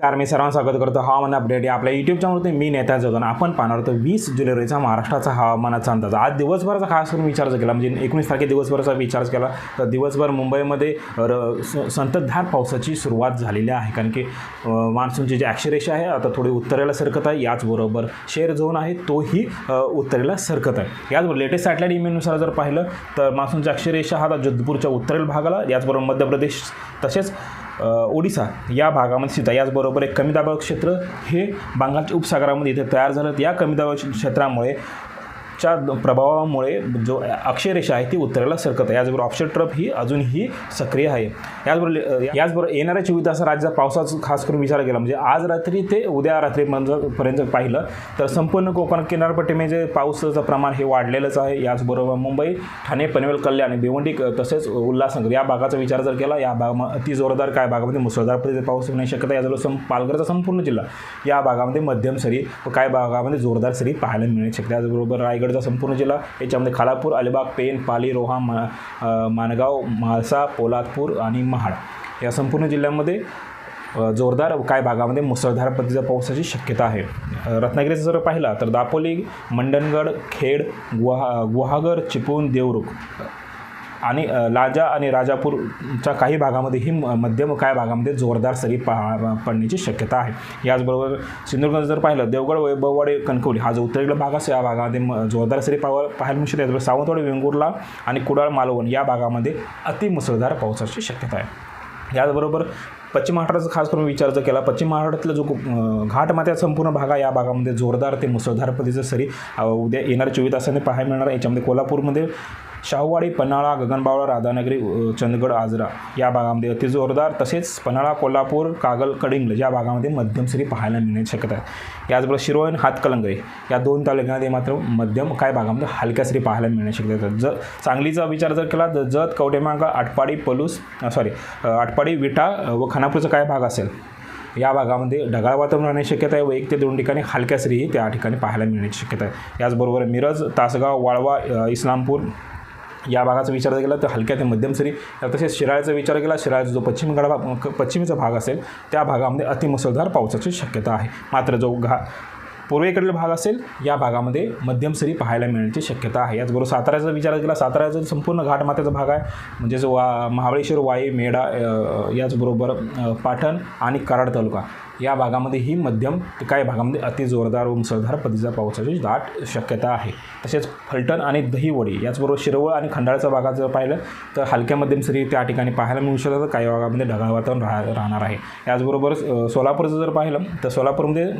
नमस्कार मी सर्वांना स्वागत करतो हवामान अपडेट या आपल्या युट्यूब चॅनलवरती मी नेता जगन आपण पाहणार होतो वीस जुलै रोजीचा महाराष्ट्राचा हवामानाचा अंदाज. आज दिवसभराचा खास करून विचार केला. म्हणजे एकोणीस तारखे दिवसभराचा विचार केला. तर दिवसभर मुंबईमध्ये र स- संततधार पावसाची सुरुवात झालेली आहे. कारण की मान्सूनची जी अक्षरेषा आहे आता थोडी उत्तरेला सरकत आहे. याचबरोबर शेअर झोन आहे तोही उत्तरेला सरकत आहे. याचबरोबर लेटेस्ट सॅटेलाईट इमेलनुसार जर पाहिलं तर मान्सूनची अक्षरेषा हा आता जोधपूरच्या उत्तरेल भागाला याचबरोबर मध्य प्रदेश तसेच ओडिसा या भागामध्ये स्थित आहे. याचबरोबर एक कमी दाबाळ क्षेत्र हे बंगालच्या उपसागरामध्ये इथे तयार झालं. या कमी दाबाळ क्षेत्रामुळे च्या प्रभावामुळे जो अक्षरेषा आहे ती उत्तरेला सरकत आहे. याचबरोबर ऑप्शन ट्रप ही अजूनही सक्रिय आहे. याचबरोबर याचबरोबर येणाऱ्या चोवीस तास राज्यात पावसाचा खास करून विचार केला म्हणजे आज रात्री ते उद्या रात्री पर्यंत पाहिलं तर संपूर्ण कोकण किनारपट्टीमध्ये म्हणजे पावसाचं प्रमाण हे वाढलेलंच आहे. याचबरोबर मुंबई ठाणे पनवेल कल्याण भिवंडी क- तसेच उल्हासनगर या भागाचा विचार जर केला या भाग अति जोरदार काय भागामध्ये मुसळधार पद्धतीने पाऊस होण्याची शक्यता आहे. सं पालघरचा संपूर्ण जिल्हा या भागामध्ये मध्यम सरी व काय भागामध्ये जोरदार सरी पाहायला मिळण्याची शक्यता याचबरोबर याचबरोबर रायगडचा संपूर्ण जिल्हा. याच्यामध्ये खालापूर अलिबाग पेन पाली रोहा मा माणगाव म्हाळसा पोलादपूर आणि महाड. या संपूर्ण जिल्ह्यामध्ये जोरदार काय भागामध्ये मुसळधार पद्धतीचा पावसाची शक्यता आहे. रत्नागिरीचा जर पाहिला तर दापोली मंडणगड खेड गुहा गुहागर चिपळूण देवरुख आणि लाजा आणि राजापूरच्या काही भागामध्ये ही म- मध्यम काय भागामध्ये जोरदार सरी पा पडण्याची शक्यता आहे. याचबरोबर सिंधुदुर्ग जर पाहिलं देवगड वैभववाडी कणकवली हा जो उत्तरेकडला भाग असेल या भागामध्ये म- जोरदार सरी पावा पाहायला मिळू शकते सावंतवाडी वेंगुर्ला आणि कुडाळ मालवण या भागामध्ये अतिमुसळधार पावसाची शक्यता आहे. याचबरोबर पश्चिम महाराष्ट्राचा खास करून विचार जर केला पश्चिम महाराष्ट्रातला जो अं, संपूर्ण भागा या भागामध्ये जोरदार ते मुसळधार पद्धतीचं सरी उद्या येणाऱ्या चोवीस तासांनी पाहायला मिळणार याच्यामध्ये कोल्हापूरमध्ये शाहूवाडी पन्हाळा गगनबावळा राधानगरी चंदगड आजरा या भागामध्ये अति जोरदार तसेच पन्हाळा कोल्हापूर कागल कडिंगल या भागामध्ये मध्यम सरी पाहायला मिळण्याची शक्यता आहे. याचबरोबर शिरोळ हातकलंगरी या दोन तालुक्यामध्ये मात्र मध्यम काय भागामध्ये हलक्या सरी पाहायला मिळण्याची शक्यता आहे. जर सांगलीचा विचार जर केला तर जत कवटेमांगा आटपाडी पलूस सॉरी आटपाडी विटा व खानापूरचा काय भाग असेल? या भागामध्ये ढगाळ वातावरण राहण्याची शक्यता आहे व एक ते दोन ठिकाणी हलक्या सरीही त्या ठिकाणी पाहायला मिळण्याची शक्यता आहे. याचबरोबर मिरज तासगाव वाळवा इस्लामपूर या भागाचा विचार जर केला तर हलक्या ते मध्यम सरी. तसेच शिराळ्याचा विचार केला शिराळ्याचा जो पश्चिम गडा भाग पश्चिमेचा भाग असेल त्या भागामध्ये अतिमुसळधार पावसाची शक्यता आहे. मात्र जो घा पूर्वेकडील भाग असेल या भागामध्ये मध्यम सरी पाहायला मिळण्याची शक्यता आहे. याचबरोबर साताऱ्याचा विचार केला साताऱ्याचा संपूर्ण घाटमाथ्याचा भाग आहे म्हणजेच वा महाबळेश्वर वाई मेढा याचबरोबर पाटण आणि कराड तालुका. या भागामध्ये ही मध्यम काही भागामध्ये अति जोरदार व मुसळधार पद्धतीचा पावसाची दाट शक्यता आहे. तसेच फलटण आणि दहीवडी याचबरोबर शिरवळ आणि खंडाळ्याचा भागात जर पाहिलं तर हलक्या मध्यम सरी त्या ठिकाणी पाहायला मिळू शकतात. काही भागामध्ये ढगाळ वातावरण राह राहणार आहे. याचबरोबर सोलापूरचं जर पाहिलं तर सोलापूरमध्ये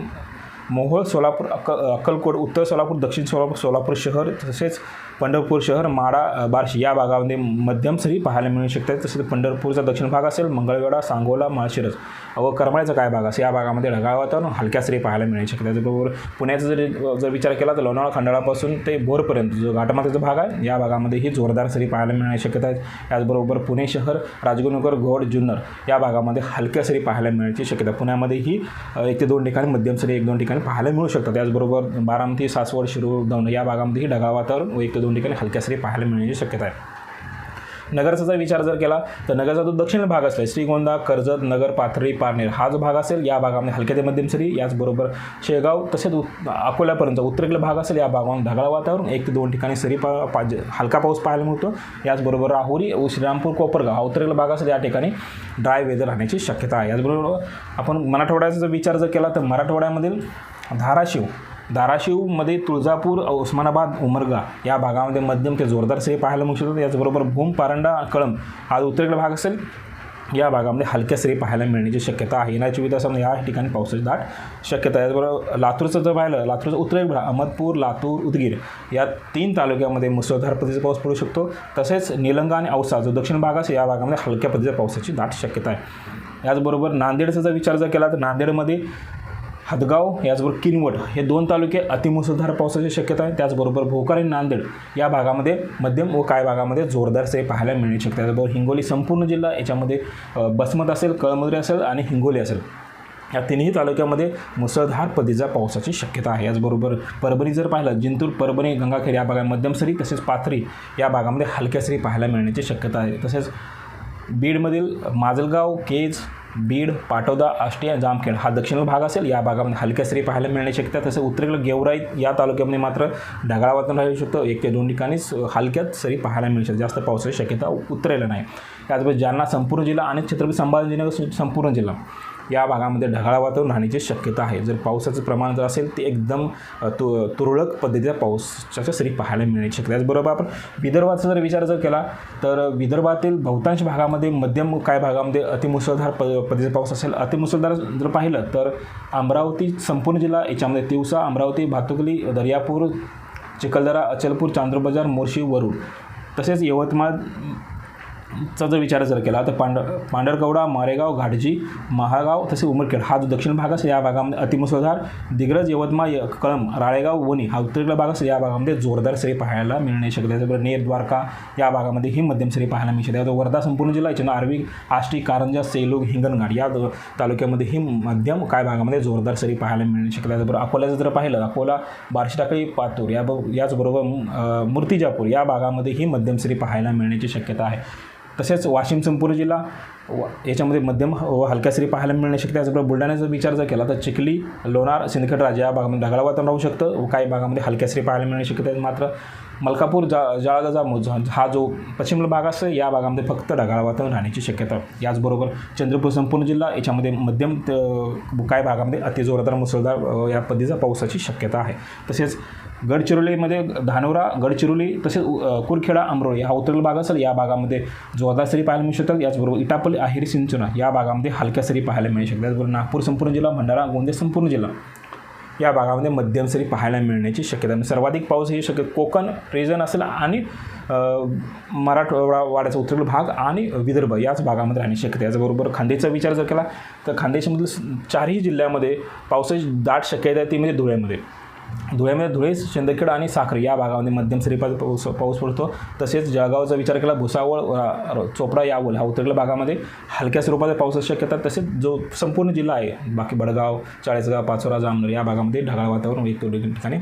मोहोळ सोलापूर अक्क अक्कलकोट उत्तर सोलापूर दक्षिण सोलापूर सोलापूर शहर तसेच पंढरपूर शहर माडा बार्शी या भागामध्ये मध्यम सरी पाहायला मिळू शकतात. तसेच पंढरपूरचा दक्षिण भाग असेल मंगळवेढा सांगोला माळशिरस. व करमाळ्याचा काय भाग असेल? या भागामध्ये ढगाळ वातावरण हलक्या सरी पाहायला मिळू शकतात. त्याचबरोबर पुण्याचा जर जर विचार केला तर लोणावळा खंडाळापासून ते भोरपर्यंत जो घाटमाथ्याचा भाग आहे या भागामध्येही जोरदार सरी पाहायला मिळण्याची शक्यता आहे त्याचबरोबर पुणे शहर राजगुरुनगर घोड जुन्नर या भागामध्ये हलक्या सरी पाहायला मिळण्याची शक्यता आहे. एक ते दोन ठिकाणी मध्यम सरी एक दोन ठिकाणी पाहायला मिळू शकतात. त्याचबरोबर बारामती सासवड शिरूर दौंड या भागामध्येही ढगाळ वातावरण व एक ते दोन ठिकाणी हलक्या सरी पाहायला मिळण्याची शक्यता आहे. नगरचा जर विचार जर केला तर नगरचा जो दक्षिण भाग असेल श्रीगोंदा कर्जत नगर पाथरी पारनेर हा जो भाग असेल या भागामध्ये हलक्या ते मध्यम सरी याचबरोबर शेगाव तसेच उत् अकोल्यापर्यंत उत्तरेकडील भाग असेल या भागामध्ये ढगाळ वातावरण एक ते दोन ठिकाणी सरी पा पाज हलका पाऊस पाहायला मिळतो. याचबरोबर राहुरी व श्रीरामपूर कोपरगाव हा उत्तरेकडील भाग असेल या ठिकाणी ड्राय वेदर राहण्याची शक्यता आहे. याचबरोबर आपण मराठवाड्याचा जर विचार जर केला तर मराठवाड्यामधील धाराशिव धाराशिवमध्ये तुळजापूर उस्मानाबाद उमरगा या भागामध्ये मध्यम ते जोरदार सरी पाहायला मिळू शकतात. याचबरोबर भूम पारंडा कळम हा उत्तरेकडे भाग असेल या भागामध्ये हलक्या सरी पाहायला मिळण्याची शक्यता आहे. येणाऱ्या चोवीस तासामध्ये या ठिकाणी पावसाची दाट शक्यता आहे. याचबरोबर लातूरचं जर पाहिलं लातूरचं उत्तरेकडे भाग अहमदपूर लातूर उदगीर या तीन तालुक्यामध्ये मुसळधार पद्धतीचा पाऊस पडू शकतो. तसेच निलंगा आणि औसा जो दक्षिण भाग असेल या भागामध्ये हलक्या पद्धतीच्या पावसाची दाट शक्यता आहे. याचबरोबर नांदेडचा जर विचार जर केला तर नांदेडमध्ये हदगाव याचबरोबर किनवट हे दोन तालुके अतिमुसळधार पावसाची शक्यता आहे. त्याचबरोबर भोकर आणि नांदेड या भागामध्ये मध्यम व काय भागामध्ये जोरदार सरी पाहायला मिळण्याची शक्यता त्याचबरोबर हिंगोली संपूर्ण जिल्हा याच्यामध्ये बसमत असेल कळमनुरी असेल आणि हिंगोली असेल. या तिन्ही तालुक्यामध्ये मुसळधार पदीचा पावसाची शक्यता आहे. याचबरोबर परभणी जर पाहिलं जिंतूर परभणी गंगाखेड या भागात मध्यम सरी तसेच पाथरी या भागामध्ये हलक्या सरी पाहायला मिळण्याची शक्यता आहे. तसेच बीडमधील माजलगाव केज बीड पाटोदा आष्टी आणि जामखेड हा दक्षिण भाग असेल. या भागामध्ये हलक्या सरी पाहायला मिळण्याची शक्यता तसं उत्तरेकडे गेवराई या तालुक्यामध्ये मात्र ढगाळ वातावरण राहू शकतं. एक ते दोन ठिकाणीच हलक्यात सरी पाहायला मिळू शकते जास्त पावसाची शक्यता उतरेला नाही. त्याचबरोबर जालना संपूर्ण जिल्हा आणि छत्रपती संभाजीनगर संपूर्ण जिल्हा. या भागामध्ये ढगाळ वातावरण राहण्याची शक्यता आहे. जर पावसाचं प्रमाण जर असेल ते एकदम तु तुरळक पद्धतीच्या पावसाच्या सरी पाहायला मिळण्याची शक्यता त्याचबरोबर आपण विदर्भाचा जर विचार जर केला तर विदर्भातील बहुतांश भागामध्ये मध्यम काय भागामध्ये अतिमुसळधार प पद्धतीचा पाऊस असेल अतिमुसळधार जर पाहिलं तर अमरावती संपूर्ण जिल्हा याच्यामध्ये तिवसा अमरावती भातुकली दर्यापूर चिखलदरा अचलपूर चांद्रबाजार मोर्शी वरुड तसेच यवतमाळ चा जर विचार जर केला तर पांढ पांढरकवडा मारेगाव घाटजी महागाव तसेच उमरखेड हा जो दक्षिण भाग असेल या भागामध्ये अतिमुसळधार दिग्रज यवतमाळ कळम कळंब राळेगाव वणी हा उत्तरेकडला भाग असेल या भागामध्ये जोरदार सरी पाहायला मिळणे शकते त्याचबरोबर नेर द्वारका या भागामध्ये ही मध्यम सरी पाहायला मिळू शकते. वर्धा संपूर्ण जिल्हा याच्या आर्वी आष्टी कारंजा सेलू हिंगणघाट या तालुक्यामध्ये ही मध्यम काय भागामध्ये जोरदार सरी पाहायला मिळणे शकते. त्याचबरोबर अकोल्याचं जर पाहिलं अकोला बार्शी टाकळी पातूर या याचबरोबर मूर्तिजापूर या भागामध्ये ही मध्यम सरी पाहायला मिळण्याची शक्यता आहे. तसेच वाशिम संपूर्ण जिल्हा व- याच्यामध्ये मध्यम व हलक्या सरी पाहायला मिळण्याची शक्यता आहे. त्याचबरोबर बुलढाण्याचा विचार जर केला तर चिखली लोणार सिंदखेड राजा या भागामध्ये ढगाळ वातावरण राहू शकतं व काही भागामध्ये हलक्या सरी पाहायला मिळण्याची शक्यता आहे. मात्र मलकापूर जा जाळगा जामोद हा जो पश्चिम भाग असतो या भागामध्ये फक्त ढगाळ वातावरण राहण्याची शक्यता याचबरोबर चंद्रपूर संपूर्ण जिल्हा याच्यामध्ये मध्यम त- काही भागामध्ये अतिजोरदार मुसळधार या पद्धतीचा पावसाची शक्यता आहे. तसेच गडचिरोलीमध्ये धानोरा गडचिरोली तसेच कुरखेडा अमरोळी हा उत्तरेल भाग असेल. या भागामध्ये जोरदार सरी पाहायला मिळू शकतात. याचबरोबर इटापल्ली आहिरी सिंचना या भागामध्ये हलक्या सरी पाहायला मिळू शकतात. त्याचबरोबर नागपूर संपूर्ण जिल्हा भंडारा गोंदिया संपूर्ण जिल्हा या भागामध्ये मध्यम सरी पाहायला मिळण्याची शक्यता सर्वाधिक पाऊस हे शक्य कोकण रिजन असेल आणि मराठवाड्याचा मराठवाडा वाड्याचा भाग आणि विदर्भ याच भागामध्ये राहण्याची शक्यता याचबरोबर खांदेचा विचार जर केला तर खानदेशामधील चारही जिल्ह्यामध्ये पावसाची दाट शक्यता आहे. ती म्हणजे धुळ्यामध्ये. धुळ्यामध्ये धुळे शिंदखेड आणि साखर या भागामध्ये मध्यम स्वरूपाचा पाऊस पाऊस पडतो. तसेच जळगावचा विचार केला भुसावळ चोपडा चोपडा यावल हा उत्तरेकडील भागामध्ये हलक्या स्वरूपाचा पावसाची शक्यता तसेच जो संपूर्ण जिल्हा आहे बाकी बडगाव चाळीसगाव पाचोरा जामनेर या भागामध्ये ढगाळ वातावरण एक दोन ठिकाणी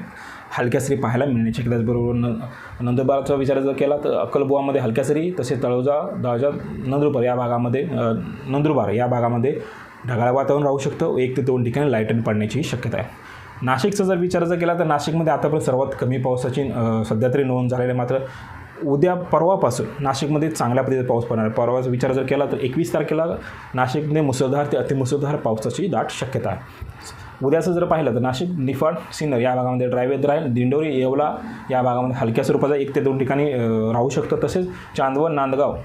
हलक्या सरी पाहायला मिळण्याची शक्यता त्याचबरोबर न नंदुरबारचा विचार जर केला तर अक्कलबुवामध्ये हलक्या सरी तसेच तळोजा दळजा नंदुरबार या भागामध्ये नंदुरबार या भागामध्ये ढगाळ वातावरण राहू शकतं. एक ते दोन ठिकाणी लाईटन पडण्याची शक्यता आहे. नाशिकचा जर विचार जर केला तर नाशिकमध्ये आतापर्यंत सर्वात कमी पावसाची सध्या तरी नोंद झालेली मात्र उद्या परवापासून नाशिकमध्ये चांगल्या पद्धतीचा पाऊस पडणार आहे. परवाचा विचार जर केला तर एकवीस तारखेला नाशिकमध्ये मुसळधार ते अतिमुसळधार पावसाची दाट शक्यता आहे. उद्याचं जर पाहिलं तर नाशिक निफाड सिन्नर या भागामध्ये ड्रायवेद राहील दिंडोरी येवला या भागामध्ये हलक्या स्वरूपाचा एक ते दोन ठिकाणी राहू शकतं. तसेच चांदवड नांदगाव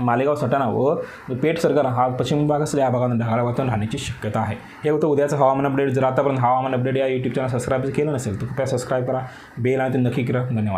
मालेगाव सटाणा व पेठ सरकार हा पश्चिम भाग असेल या भागामध्ये ढगाळ वातावरण राहण्याची शक्यता आहे. हे होतं उद्याचं हवामान अपडेट जर आतापर्यंत हवामान अपडेट या यूट्यूब चॅनल सबस्क्राईब केलं नसेल तर कृपया सबस्क्राईब करा. बेल आणि ते नक्की करा. धन्यवाद.